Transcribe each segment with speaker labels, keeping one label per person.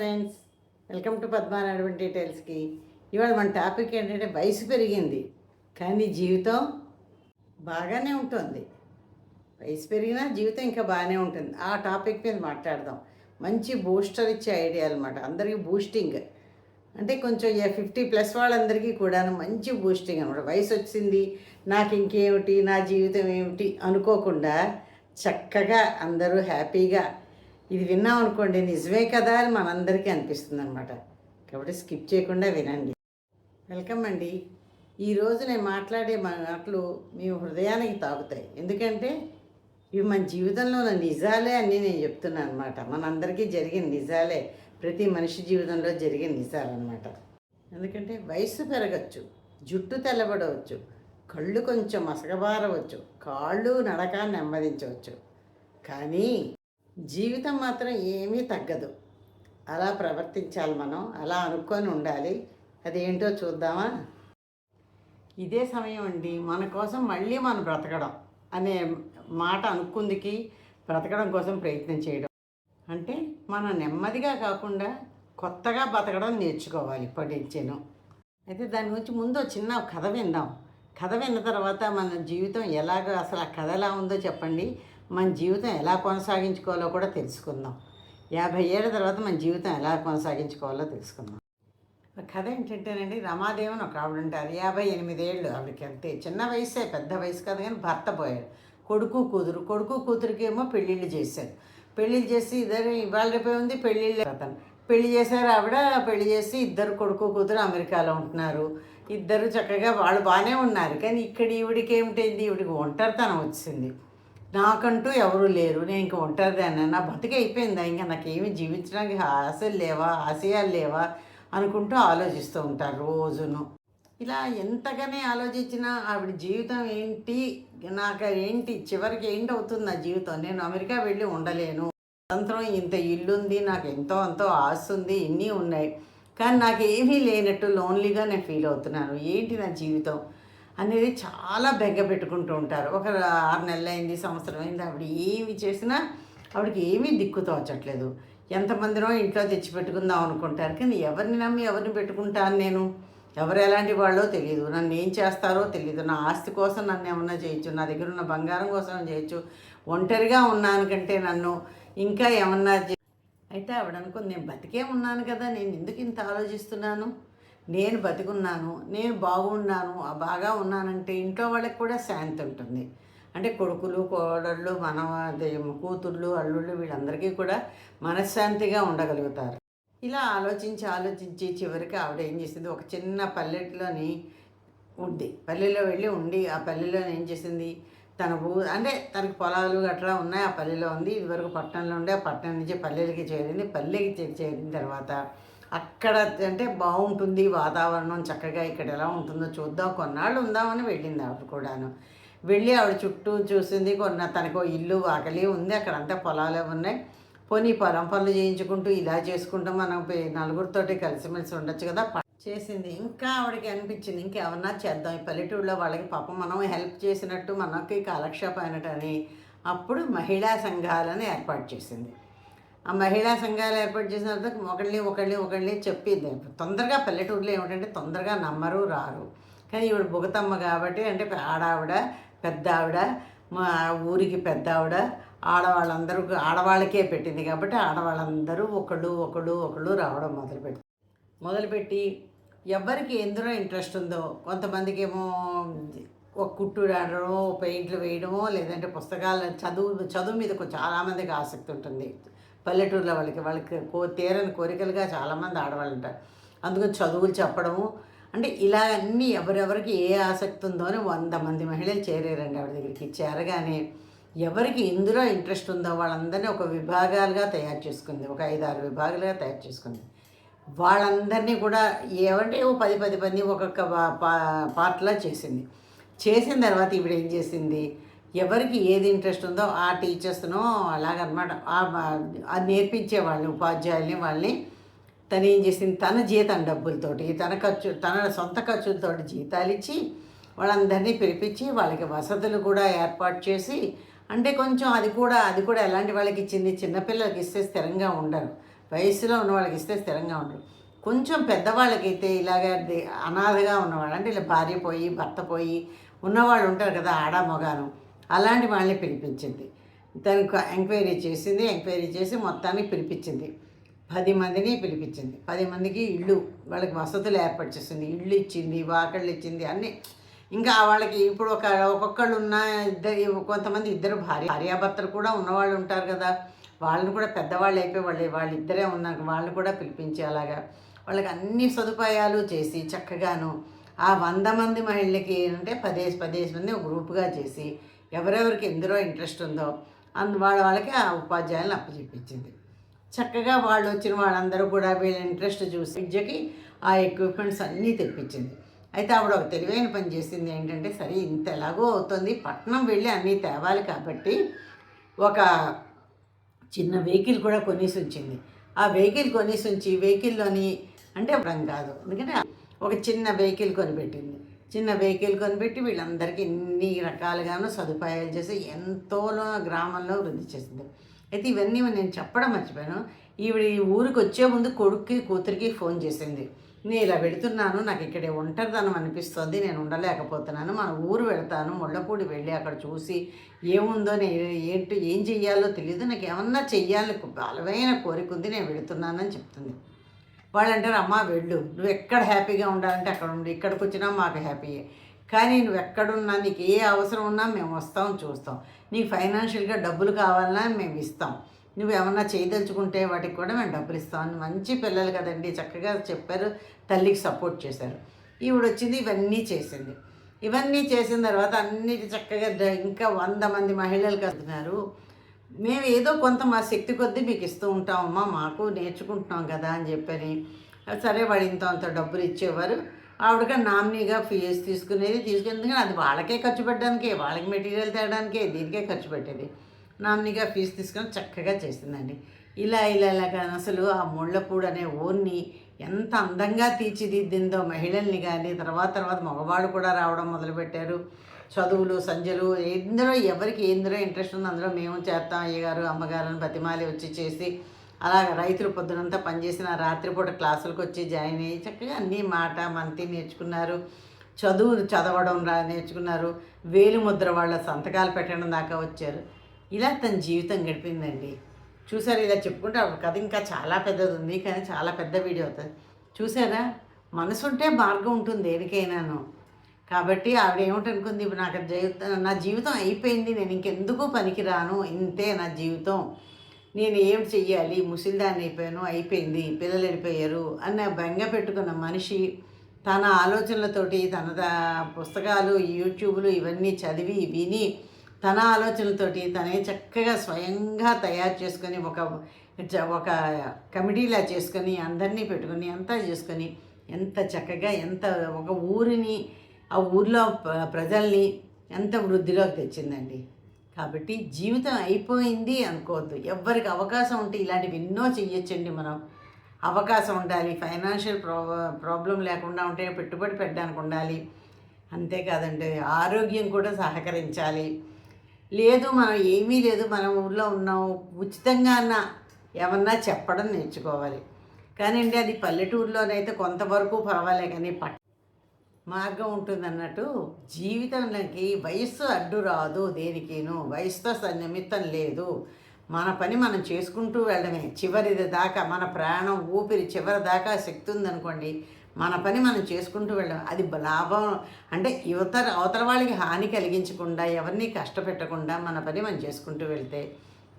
Speaker 1: Friends welcome to Padma Naidu డీటెయిల్స్కి ఇవాళ మన టాపిక్ ఏంటంటే వయసు పెరిగింది. కానీ జీవితం బాగానే ఉంటుంది. వయసు పెరిగినా జీవితం ఇంకా బాగానే ఉంటుంది. ఆ టాపిక్ మీద మాట్లాడదాం. మంచి బూస్టర్ ఇచ్చే ఐడియా అనమాట అందరికీ బూస్టింగ్. అంటే కొంచెం ఫిఫ్టీ ప్లస్ వాళ్ళందరికీ కూడా మంచి బూస్టింగ్ అనమాట వయసు వచ్చింది నాకు ఇంకేమిటి నా జీవితం ఏమిటి అనుకోకుండా చక్కగా అందరూ హ్యాపీగా ఇది విన్నాం అనుకోండి నిజమే కదా అని మనందరికీ అనిపిస్తుంది అనమాట కాబట్టి స్కిప్ చేయకుండా వినండి. వెల్కమ్ అండి. ఈరోజు నేను మాట్లాడే మాటలు మీ హృదయానికి తాగుతాయి ఎందుకంటే ఇవి మన జీవితంలో ఉన్న నిజాలే అని నేను చెప్తున్నాను అనమాట మనందరికీ జరిగిన నిజాలే. ప్రతి మనిషి జీవితంలో జరిగిన నిజాలన్నమాట ఎందుకంటే వయసు పెరగచ్చు జుట్టు తెల్లబడవచ్చు కళ్ళు కొంచెం మసకబారవచ్చు కాళ్ళు నడక నెమ్మదించవచ్చు. కానీ జీవితం మాత్రం ఏమీ తగ్గదు. అలా ప్రవర్తించాలి మనం అలా అనుకొని ఉండాలి. అదేంటో చూద్దామా? ఇదే సమయం అండి. మన కోసం మళ్ళీ మనం బ్రతకడం అనే మాట అనుకుందికి బ్రతకడం కోసం ప్రయత్నం చేయడం. అంటే మనం నెమ్మదిగా కాకుండా కొత్తగా బతకడం నేర్చుకోవాలి ఇప్పటి నుంచేను అయితే దాని గురించి ముందు చిన్న కథ విందాం. కథ విన్న తర్వాత మన జీవితం ఎలాగో అసలు ఆ కథ ఎలా ఉందో చెప్పండి. మన జీవితం ఎలా కొనసాగించుకోవాలో కూడా తెలుసుకుందాం. యాభై ఏళ్ళ తర్వాత మన జీవితం ఎలా కొనసాగించుకోవాలో తెలుసుకుందాం. కథ ఏంటంటేనండి రమాదేవన్ ఒక ఆవిడ ఉంటారు. యాభై ఎనిమిది ఏళ్ళు ఆవిడకి అంతే. చిన్న వయసే పెద్ద వయసు కాదు కానీ భర్త పోయాడు. కొడుకు కూతురు. కొడుకు కూతురికేమో పెళ్ళిళ్ళు చేశారు పెళ్ళిళ్ళు చేసి ఇద్దరు ఇవాళ రేపే ఉంది పెళ్ళిళ్ళు అతను పెళ్ళి చేశారు ఆవిడ పెళ్ళి చేసి ఇద్దరు కొడుకు కూతురు అమెరికాలో ఉంటున్నారు. ఇద్దరు చక్కగా వాళ్ళు బాగానే ఉన్నారు. కానీ ఇక్కడ ఈవిడికి ఏమిటైంది? ఈవిడికి ఒంటరితనం వచ్చింది. నాకంటూ ఎవరు లేరు. నేను ఇంక ఒంటరిదాన్ని నా బతికి అయిపోయిందా? ఇంకా నాకేమి జీవించడానికి ఆశలు లేవా? ఆశయాలు లేవా? అనుకుంటూ ఆలోచిస్తూ ఉంటారు రోజును. ఇలా ఎంతగానే ఆలోచించినా ఆవిడ జీవితం ఏంటి? నాకు ఏంటి? చివరికి ఏంటి అవుతుంది నా జీవితం? నేను అమెరికా వెళ్ళి ఉండలేను. స్వతంత్రం ఇంత ఇల్లుంది నాకు ఎంతో అంతో ఆశ ఉంది ఇన్ని ఉన్నాయి. కానీ నాకు ఏమీ లేనట్టు లోన్లీగా నేను ఫీల్ అవుతున్నాను. ఏంటి నా జీవితం? అనేది చాలా బెగ్గ పెట్టుకుంటూ ఉంటారు. ఒక ఆరు నెలలు అయింది సంవత్సరం అయింది ఆవిడ ఏమి చేసినా ఆవిడకి ఏమీ దిక్కు తోచట్లేదు. ఎంతమందినో ఇంట్లో తెచ్చి పెట్టుకుందాం అనుకుంటారు. కానీ ఎవరిని నమ్మి ఎవరిని పెట్టుకుంటాను నేను? ఎవరు ఎలాంటి వాళ్ళో తెలియదు నన్ను ఏం చేస్తారో తెలియదు నా ఆస్తి కోసం నన్ను ఏమన్నా చేయొచ్చు? నా దగ్గర ఉన్న బంగారం కోసం చేయొచ్చు? ఒంటరిగా ఉన్నాను కంటే నన్ను ఇంకా ఏమన్నా అయితే ఆవిడ అనుకుంది నేను బతికే ఉన్నాను కదా. నేను ఎందుకు ఇంత ఆలోచిస్తున్నాను? నేను బతికున్నాను నేను బాగున్నాను బాగా ఉన్నానంటే ఇంట్లో వాళ్ళకి కూడా శాంతి ఉంటుంది. అంటే కొడుకులు కోడళ్ళు మన కూతుళ్ళు అల్లుళ్ళు వీళ్ళందరికీ కూడా మనశ్శాంతిగా ఉండగలుగుతారు. ఇలా ఆలోచించి ఆలోచించి చివరికి ఆవిడ ఏం చేసింది? ఒక చిన్న పల్లెట్లోని ఉంది. పల్లెలో వెళ్ళి ఉండి ఆ పల్లెలో ఏం చేసింది? తన భూ అంటే తనకి పొలాలు గట్రా ఉన్నాయి ఆ పల్లెలో ఉంది. ఇదివరకు పట్టణంలో ఉండే ఆ పట్టణం నుంచి పల్లెలకి చేరింది. పల్లెకి చేరిన తర్వాత అక్కడ అంటే బాగుంటుంది వాతావరణం చక్కగా ఇక్కడ ఎలా ఉంటుందో చూద్దాం. కొన్నాళ్ళు ఉందామని వెళ్ళింది ఆవిడ కూడాను. వెళ్ళి ఆవిడ చుట్టూ చూసింది కొన్న తనకు ఇల్లు వాకలి ఉంది అక్కడ అంతా పొలాలే ఉన్నాయి. పోనీ పొలం పనులు చేయించుకుంటూ ఇలా చేసుకుంటూ మనం నలుగురితోటి కలిసిమెలిసి ఉండొచ్చు కదా. చేసింది. ఇంకా ఆవిడకి అనిపించింది ఇంకేమన్నా చేద్దాం. ఈ పల్లెటూరులో వాళ్ళకి పాపం మనం హెల్ప్ చేసినట్టు మనకి కాలక్షేపం అయినట్టని అప్పుడు మహిళా సంఘాలను ఏర్పాటు చేసింది. ఆ మహిళా సంఘాలు ఏర్పాటు చేసిన తర్వాత ఒకళ్ళని ఒకళ్ళని ఒకళ్ళని చెప్పింది తొందరగా పల్లెటూరులో ఏమిటంటే తొందరగా నమ్మరు రారు. కానీ ఈవిడ బుగతమ్మ కాబట్టి అంటే ఆడావిడ పెద్ద ఆవిడ మా ఊరికి పెద్ద ఆవిడ ఆడవాళ్ళందరూ ఆడవాళ్ళకే పెట్టింది కాబట్టి ఆడవాళ్ళందరూ ఒకళ్ళు ఒకళ్ళు ఒకళ్ళు రావడం మొదలుపెట్టి మొదలుపెట్టి ఎవరికి ఎందులో ఇంట్రెస్ట్ ఉందో కొంతమందికి ఏమో ఒక కుట్టు ఆడడమో పెయింట్లు వేయడమో లేదంటే పుస్తకాలు చదువు చదువు మీద చాలామందికి ఆసక్తి ఉంటుంది. పల్లెటూరులో వాళ్ళకి వాళ్ళకి కో తీరని కోరికలుగా చాలామంది ఆడవాళ్ళు ఉంటారు అందుకని చదువులు చెప్పడము. అంటే ఇలా అన్నీ ఎవరెవరికి ఏ ఆసక్తి ఉందో అని వంద మంది మహిళలు చేరారండి ఆవిడ దగ్గరికి. చేరగానే ఎవరికి ఇందులో ఇంట్రెస్ట్ ఉందో వాళ్ళందరినీ ఒక విభాగాలుగా తయారు చేసుకుంది. ఒక ఐదు ఆరు విభాగాలుగా తయారు చేసుకుంది. వాళ్ళందరినీ కూడా ఏమంటే ఓ పది పది మంది ఒక్కొక్క పా- పార్ట్లా చేసింది. చేసిన తర్వాత ఈవిడ ఏం చేసింది? ఎవరికి ఏది ఇంట్రెస్ట్ ఉందో ఆ టీచర్స్ను అలాగనమాట. ఆ నేర్పించే వాళ్ళని ఉపాధ్యాయుల్ని వాళ్ళని తను ఏం చేసింది? తన జీతం డబ్బులతోటి తన ఖర్చు తన సొంత ఖర్చులతోటి జీతాలు ఇచ్చి వాళ్ళందరినీ పిలిపించి వాళ్ళకి వసతులు కూడా ఏర్పాటు చేసి అంటే కొంచెం అది కూడా అది కూడా ఎలాంటి వాళ్ళకి ఇచ్చింది? చిన్నపిల్లలకి ఇస్తే స్థిరంగా ఉండరు. వయసులో ఉన్న వాళ్ళకి ఇస్తే స్థిరంగా ఉండరు. కొంచెం పెద్దవాళ్ళకైతే ఇలాగ అనాథగా ఉన్నవాళ్ళు అంటే ఇలా భార్య పోయి భర్త పోయి ఉన్నవాళ్ళు ఉంటారు కదా ఆడ మగాను. అలాంటి వాళ్ళని పిలిపించింది. తనకు ఎంక్వైరీ చేసింది ఎంక్వైరీ చేసి మొత్తాన్ని పిలిపించింది. పది మందిని పిలిపించింది. పది మందికి ఇళ్ళు వాళ్ళకి వసతులు ఏర్పాటు చేసింది. ఇళ్ళు ఇచ్చింది వాకళ్ళు ఇచ్చింది అన్నీ. ఇంకా వాళ్ళకి ఇప్పుడు ఒక ఒక్కొక్కళ్ళు ఉన్న ఇద్దరు కొంతమంది ఇద్దరు భార్య భార్యాభర్తలు కూడా ఉన్నవాళ్ళు ఉంటారు కదా. వాళ్ళని కూడా పెద్దవాళ్ళు అయిపోయి వాళ్ళు వాళ్ళిద్దరే ఉన్నాక వాళ్ళని కూడా పిలిపించి అలాగా వాళ్ళకి అన్ని సదుపాయాలు చేసి చక్కగాను ఆ వంద మంది మహిళలకి ఏంటంటే పదేసి పదేసి మంది ఒక గ్రూపుగా చేసి ఎవరెవరికి ఎందులో ఇంట్రెస్ట్ ఉందో అందు వాళ్ళ వాళ్ళకి ఆ ఉపాధ్యాయులను అప్పచెప్పించింది. చక్కగా వాళ్ళు వచ్చిన వాళ్ళందరూ కూడా వీళ్ళ ఇంట్రెస్ట్ చూసి విద్యకి ఆ ఎక్విప్మెంట్స్ అన్నీ తెప్పించింది. అయితే ఆవిడ ఒక తెలివైన పని చేసింది ఏంటంటే సరే ఇంత ఎలాగో అవుతుంది పట్నం వెళ్ళి అన్నీ తేవాలి కాబట్టి ఒక చిన్న వెహికల్ కూడా కొనేసి ఉంచింది. ఆ వెహికల్ కొనేసి ఉంచి వెహికల్లోని అంటే అప్పుడు కాదు. ఎందుకంటే ఒక చిన్న వెహికల్ కొనిపెట్టింది. చిన్న వెహికల్ కొనిపెట్టి వీళ్ళందరికీ ఎన్ని రకాలుగానో సదుపాయాలు చేసి ఎంతోలో గ్రామంలో వృద్ధి చేసింది. అయితే ఇవన్నీ నేను చెప్పడం మర్చిపోయాను. ఈవిడ ఈ ఊరికి వచ్చే ముందు కొడుక్కి కూతురికి ఫోన్ చేసింది. నేను ఇలా వెళుతున్నాను నాకు ఇక్కడే ఒంటరిదనం అనిపిస్తుంది నేను ఉండలేకపోతున్నాను మన ఊరు వెళ్తాను ముళ్ళపూడి వెళ్ళి అక్కడ చూసి ఏముందో నేను ఏంటి ఏం చెయ్యాలో తెలియదు నాకు ఏమన్నా చెయ్యాలి బలమైన కోరిక ఉంది నేను వెళుతున్నానని చెప్తుంది. వాళ్ళు అంటారు అమ్మ వెళ్ళు. నువ్వు ఎక్కడ హ్యాపీగా ఉండాలంటే అక్కడ ఉండు. ఇక్కడికి వచ్చినా మాకు హ్యాపీయే. కానీ నువ్వు ఎక్కడున్నా నీకు ఏ అవసరం ఉన్నా మేము వస్తాం చూస్తాం. నీకు ఫైనాన్షియల్గా డబ్బులు కావాలన్నా మేము ఇస్తాం. నువ్వు ఏమన్నా చేయదలుచుకుంటే వాటికి కూడా మేము డబ్బులు ఇస్తాం మంచి పిల్లలు కదండి. చక్కగా చెప్పారు. తల్లికి సపోర్ట్ చేశారు. ఈవిడ వచ్చింది ఇవన్నీ చేసింది. ఇవన్నీ చేసిన తర్వాత అన్నిటి చక్కగా ఇంకా వంద మంది మహిళలు కదుతున్నారు మేము ఏదో కొంత మా శక్తి కొద్దీ మీకు ఇస్తూ ఉంటామమ్మా మాకు నేర్చుకుంటున్నాం కదా అని చెప్పని. సరే వాడు ఇంత అంత డబ్బులు ఇచ్చేవారు. ఆవిడగా నామినీగా ఫీజు తీసుకునేది తీసుకునేది అది వాళ్ళకే ఖర్చు పెట్టడానికే వాళ్ళకి మెటీరియల్ తేయడానికే దీనికే ఖర్చు పెట్టేది. నామినీగా ఫీజు తీసుకొని చక్కగా చేసిందండి. ఇలా ఇలా ఇలా కానీ అసలు ఆ ముళ్ళపూడు అనే ఊరిని ఎంత అందంగా తీర్చిదిద్దిందో మహిళల్ని కానీ తర్వాత తర్వాత మగవాళ్ళు కూడా రావడం మొదలుపెట్టారు. చదువులు సంధ్యలు ఎందులో ఎవరికి ఎందులో ఇంట్రెస్ట్ ఉందో అందులో మేము చేస్తాం అయ్యగారు అమ్మగారు అని బతిమాలి వచ్చి చేసి అలాగ రైతులు పొద్దునంతా పనిచేసిన రాత్రిపూట క్లాసులకు వచ్చి జాయిన్ అయ్యి చక్కగా అన్నీ మాట మంతి నేర్చుకున్నారు. చదువు చదవడం రా నేర్చుకున్నారు. వేలు ముద్ర వాళ్ళ సంతకాలు పెట్టడం దాకా వచ్చారు. ఇలా తన జీవితం గడిపిందండి. చూసారు ఇలా చెప్పుకుంటే అప్పుడు కథ ఇంకా చాలా పెద్దది ఉంది కానీ చాలా పెద్ద వీడియో అవుతుంది. చూసారా మనసుంటే మార్గం ఉంటుంది దేనికైనాను. కాబట్టి ఆవిడ ఏమిటనుకుంది? ఇప్పుడు నాకు జీవితం నా జీవితం అయిపోయింది. నేను ఇంకెందుకు పనికిరాను? ఇంతే నా జీవితం. నేను ఏం చెయ్యాలి? ముసిల్దాన్ని అయిపోయాను. అయిపోయింది. పిల్లలు వెళ్ళిపోయారు అన్న బెంగ పెట్టుకున్న మనిషి తన ఆలోచనలతోటి తన పుస్తకాలు యూట్యూబ్లు ఇవన్నీ చదివి విని తన ఆలోచనలతోటి తనే చక్కగా స్వయంగా తయారు చేసుకొని ఒక జ- ఒక కమిటీలా చేసుకొని అందరినీ పెట్టుకొని అంతా చేసుకొని ఎంత చక్కగా ఎంత ఒక ఊరిని ఆ ఊర్లో ప్రజల్ని ఎంత వృద్ధిలోకి తెచ్చిందండి. కాబట్టి జీవితం అయిపోయింది అనుకోవద్దు. ఎవరికి అవకాశం ఉంటే ఇలాంటివి ఎన్నో చెయ్యొచ్చండి మనం. అవకాశం ఉండాలి ఫైనాన్షియల్ ప్రా ప్రాబ్లం లేకుండా ఉంటే పెట్టుబడి పెట్టడానికి ఉండాలి. అంతేకాదండి ఆరోగ్యం కూడా సహకరించాలి. లేదు మనం ఏమీ లేదు మనం ఊళ్ళో ఉన్నాం. ఉచితంగా అన్న ఏమన్నా చెప్పడం నేర్చుకోవాలి. కానీ అండి అది పల్లెటూరులోనైతే కొంతవరకు పర్వాలే కానీ పట్ మార్గం ఉంటుంది అన్నట్టు జీవితంలోకి వయస్సు అడ్డు రాదు దేనికిను. వయసుతో స- నిమిత్తం లేదు. మన పని మనం చేసుకుంటూ వెళ్ళడమే. చివరి దాకా మన ప్రాణం ఊపిరి చివరి దాకా శక్తి ఉందనుకోండి మన పని మనం చేసుకుంటూ వెళ్ళడం అది లాభం. అంటే యువతర అవతల వాళ్ళకి హాని కలిగించకుండా ఎవరిని కష్టపెట్టకుండా మన పని మనం చేసుకుంటూ వెళ్తే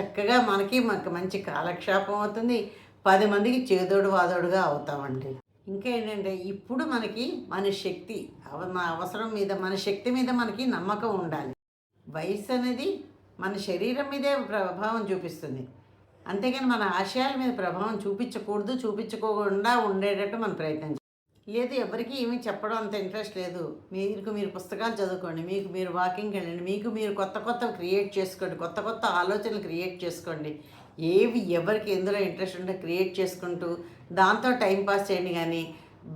Speaker 1: చక్కగా మనకి మనకు మంచి కాలక్షేపం అవుతుంది. పది మందికి చేదోడు వాదోడుగా అవుతామండి. ఇంకా ఏంటంటే ఇప్పుడు మనకి మన శక్తి అవ మన అవసరం మీద మన శక్తి మీద మనకి నమ్మకం ఉండాలి. వయసు అనేది మన శరీరం మీదే ప్రభావం చూపిస్తుంది. అంతేగాని మన ఆశయాల మీద ప్రభావం చూపించకూడదు చూపించుకోకుండా ఉండేటట్టు మనం ప్రయత్నం లేదు ఎవరికి ఏమీ చెప్పడం అంత ఇంట్రెస్ట్ లేదు. మీకు మీరు పుస్తకాలు చదువుకోండి మీకు మీరు వాకింగ్కి వెళ్ళండి మీకు మీరు కొత్త కొత్త క్రియేట్ చేసుకోండి కొత్త కొత్త ఆలోచనలు క్రియేట్ చేసుకోండి. ఏవి ఎవరికి ఎందులో ఇంట్రెస్ట్ ఉంటే క్రియేట్ చేసుకుంటూ దాంతో టైంపాస్ చేయండి కానీ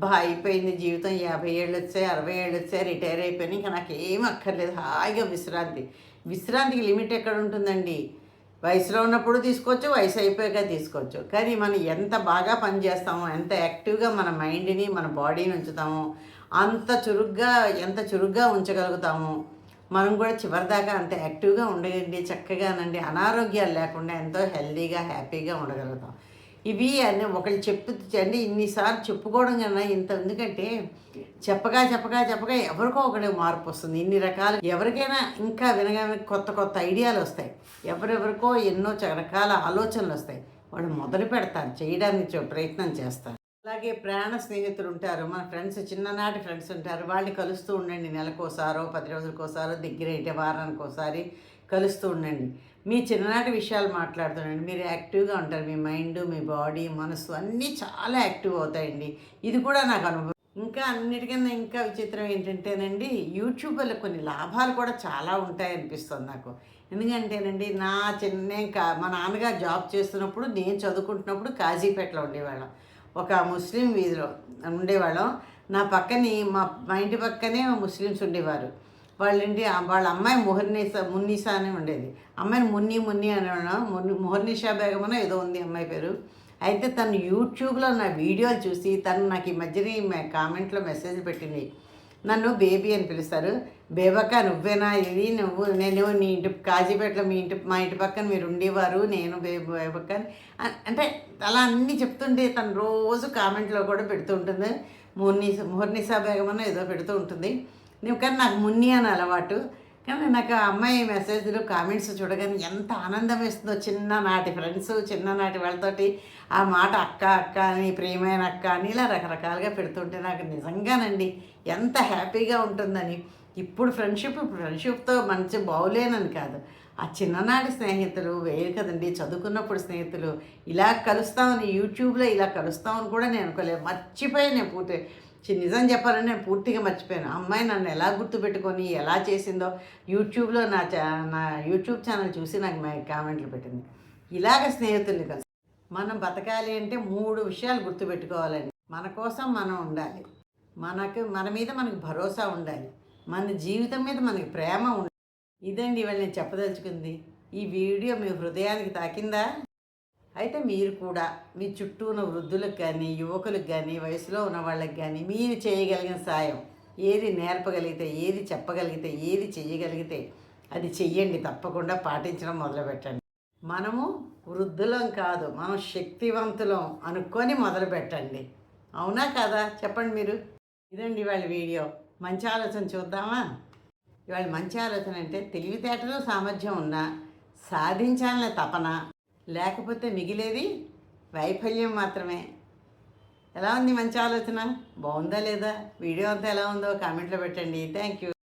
Speaker 1: బా అయిపోయింది జీవితం. యాభై ఏళ్ళు వచ్చాయి అరవై ఏళ్ళు వచ్చాయి రిటైర్ అయిపోయినాయి ఇంకా నాకు ఏం అక్కర్లేదు. హాయిగా విశ్రాంతి. విశ్రాంతికి లిమిట్ ఎక్కడ ఉంటుందండి వయసులో ఉన్నప్పుడు తీసుకోవచ్చు వయసు అయిపోయాక తీసుకోవచ్చు. కానీ మనం ఎంత బాగా పనిచేస్తామో ఎంత యాక్టివ్గా మన మైండ్ని మన బాడీని ఉంచుతామో అంత చురుగ్గా ఎంత చురుగ్గా ఉంచగలుగుతామో మనం కూడా చివరిదాకా అంత యాక్టివ్గా ఉండగండి చక్కగానండి అనారోగ్యాలు లేకుండా ఎంతో హెల్దీగా హ్యాపీగా ఉండగలుగుతాం. ఇవి అని ఒకళ్ళు చెప్పు అంటే ఇన్నిసార్లు చెప్పుకోవడం కన్నా ఇంత ఎందుకంటే చెప్పగా చెప్పగా చెప్పగా ఎవరికో ఒకటి మార్పు వస్తుంది. ఇన్ని రకాలు ఎవరికైనా ఇంకా వినగానే కొత్త కొత్త ఐడియాలు వస్తాయి. ఎవరెవరికో ఎన్నో రకాల ఆలోచనలు వస్తాయి. వాళ్ళు మొదలు పెడతారు చేయడానికి ప్రయత్నం చేస్తారు. అలాగే ప్రాణ స్నేహితులు ఉంటారు. మన ఫ్రెండ్స్ చిన్ననాటి ఫ్రెండ్స్ ఉంటారు. వాళ్ళని కలుస్తూ ఉండండి నెలకోసారో పది రోజులకోసారో దగ్గర అయితే వారానికి ఒకసారి కలుస్తూ ఉండండి. మీ చిన్ననాటి విషయాలు మాట్లాడుతుండండి. మీరు యాక్టివ్గా ఉంటారు. మీ మైండ్ మీ బాడీ మనసు అన్నీ చాలా యాక్టివ్ అవుతాయండి. ఇది కూడా నాకు అనుభవం. ఇంకా అన్నిటికన్నా ఇంకా విచిత్రం ఏంటంటేనండి యూట్యూబ్లో కొన్ని లాభాలు కూడా చాలా ఉంటాయి అనిపిస్తుంది నాకు. ఎందుకంటేనండి నా చిన్న కా మా నాన్నగారు జాబ్ చేస్తున్నప్పుడు నేను చదువుకుంటున్నప్పుడు కాజీపేటలో ఉండేవాళ్ళం. ఒక ముస్లిం వీధిలో ఉండేవాళ్ళం. నా పక్కని మా మా ఇంటి పక్కనే ముస్లిమ్స్ ఉండేవారు. వాళ్ళ వాళ్ళ అమ్మాయి ముహర్నిసా మున్నీసా అని ఉండేది. అమ్మాయిని మున్ని మున్ని అని మున్ని మొహర్నిషా బేగమన ఏదో ఉంది అమ్మాయి పేరు. అయితే తను యూట్యూబ్లో నా వీడియోలు చూసి తను నాకు ఈ మధ్యన కామెంట్లో మెసేజ్ పెట్టింది. నన్ను బేబీ అని పిలుస్తారు. బేబక్క నువ్వేనా? ఇది నువ్వు నేను నీ ఇంటి కాజీపేటలో మీ ఇంటి మా ఇంటి పక్కన మీరు ఉండేవారు నేను బేబీ బేబక్క అని. అంటే అలా అన్నీ చెప్తుంటే తను రోజు కామెంట్లో కూడా పెడుతూ ఉంటుంది. మున్నీసా మోర్నిసా బేగమన ఏదో పెడుతూ ఉంటుంది. నువ్వు కానీ నాకు మున్ని అని అలవాటు. కానీ నాకు ఆ అమ్మాయి మెసేజ్లు కామెంట్స్ చూడగానే ఎంత ఆనందం వేస్తుందో చిన్ననాటి ఫ్రెండ్స్ చిన్ననాటి వాళ్ళతోటి ఆ మాట అక్క అక్క అని ప్రియమైన అక్క అని ఇలా రకరకాలుగా పెడుతుంటే నాకు నిజంగానండి ఎంత హ్యాపీగా ఉంటుందని. ఇప్పుడు ఫ్రెండ్షిప్ ఫ్రెండ్షిప్తో మంచి బాగులేనని కాదు. ఆ చిన్ననాటి స్నేహితులు వేరు కదండి చదువుకున్నప్పుడు స్నేహితులు ఇలా కలుస్తామని యూట్యూబ్లో ఇలా కలుస్తామని కూడా నేను అనుకోలేదు. మర్చిపోయి నేను పూర్తి నిజం చెప్పాలని నేను పూర్తిగా మర్చిపోయాను. అమ్మాయి నన్ను ఎలా గుర్తుపెట్టుకొని ఎలా చేసిందో యూట్యూబ్లో నా చా నా యూట్యూబ్ ఛానల్ చూసి నాకు కామెంట్లు పెట్టింది. ఇలాగ స్నేహితుల్ని కలిసి. మనం బతకాలి అంటే మూడు విషయాలు గుర్తుపెట్టుకోవాలండి. మన కోసం మనం ఉండాలి. మనకు మన మీద మనకు భరోసా ఉండాలి. మన జీవితం మీద మనకి ప్రేమ ఉండాలి. ఇదండి ఇవాళ నేను చెప్పదలుచుకుంది. ఈ వీడియో మీ హృదయానికి తాకిందా? అయితే మీరు కూడా మీ చుట్టూ ఉన్న వృద్ధులకు కానీ యువకులకు కానీ వయసులో ఉన్న వాళ్ళకి కానీ మీరు చేయగలిగిన సాయం ఏది నేర్పగలిగితే ఏది చెప్పగలిగితే ఏది చేయగలిగితే అది చెయ్యండి. తప్పకుండా పాటించడం మొదలుపెట్టండి. మనము వృద్ధులం కాదు మనం శక్తివంతులం అనుకొని మొదలు పెట్టండి అవునా కదా? చెప్పండి మీరు. ఇదండి ఇవాళ వీడియో. మంచి ఆలోచన చూద్దామా? ఇవాళ మంచి ఆలోచన అంటే తెలివితేటలు సామర్థ్యం ఉన్న సాధించాలనే తపన లేకపోతే మిగిలేది వైఫల్యం మాత్రమే. ఎలా ఉంది మంచి ఆలోచన? బాగుందా లేదా? వీడియో అంతా ఎలా ఉందో కామెంట్లో పెట్టండి. Thank you